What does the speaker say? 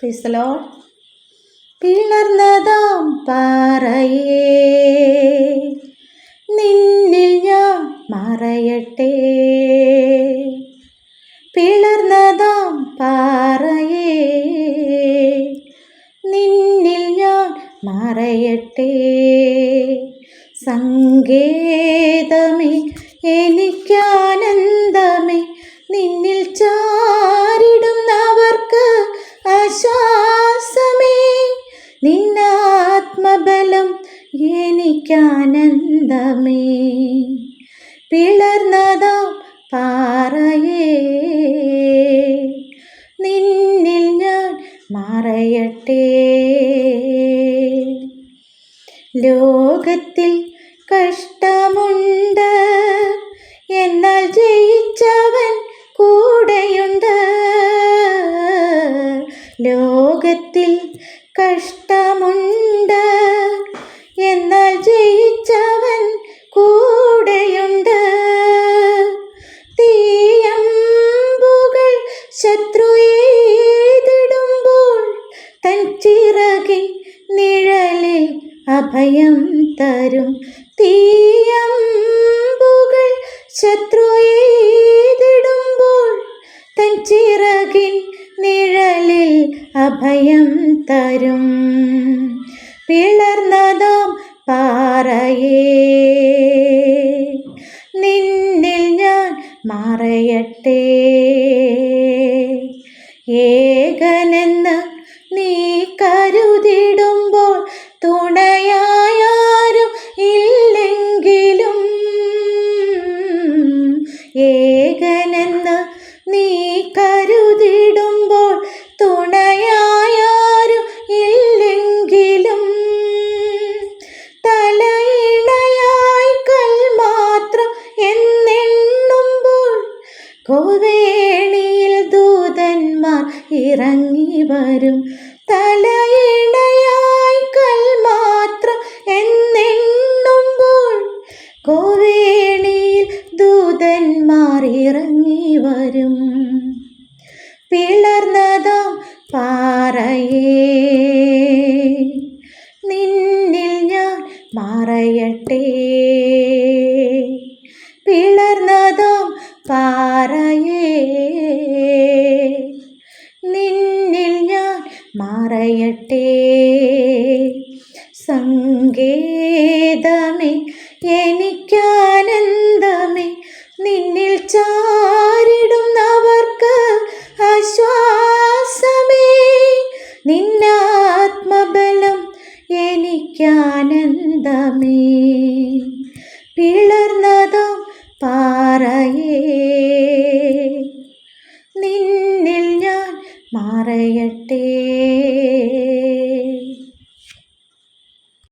ക്രിസ്തലോ പിളർന്നതാം പാറയേ. നിന്നിൽ ഞാൻ മറയട്ടെ. പിളർന്നതാം പാറയേ. നിന്നിൽ ഞാൻ മറയട്ടെ. സങ്കേതമേ എനിക്കാനന്ദമേ നിന്നാത്മബലം എനിക്കാനന്ദമേ. പിളർന്നതാ പാറയേ. നിന്നിൽ ഞാൻ മറയട്ടെ. ലോകത്തിൽ കഷ്ടമുണ്ട്. എന്നാൽ ജയിച്ചവൻ കൂടെയുണ്ട്. ലോകത്തിൽ കഷ്ടമുണ്ട്. എന്നാൽ ജയിച്ചവൻ കൂടെയുണ്ട്. തീയമ്പുകൾ ശത്രു ഏതിടുമ്പോൾ തൻ ചിറകിൻ നിഴലിൽ അഭയം തരും. തീയമ്പുകൾ ശത്രു ഏതിടുമ്പോൾ തൻ ചിറകിൻ നിഴലിൽ അഭയം തരും. പിളർന്നതും പാറയേ. നിന്നിൽ ഞാൻ മറയട്ടെ. കോവേണിയിൽ ദൂതന്മാർ ഇറങ്ങി വരും. തലയിണയായി കൽമാത്രം എന്നെണ്ണുമ്പോൾ കോവേണിയിൽ ദൂതന്മാർ ഇറങ്ങി വരും. പിളർന്നതാം പാറയേ. നിന്നിൽ ഞാൻ മറയട്ടെ. മറയട്ടെ സങ്കേതമേ എനിക്കാനന്ദമേ നിന്നിൽ ചാരിടുന്നവർക്ക് ആശ്വാസമേ. നിന്നാത്മബലം എനിക്കാനന്ദമേ. പിളർന്നതോ പാറയേ. നിന്നിൽ ഞാൻ മറയട്ടെ.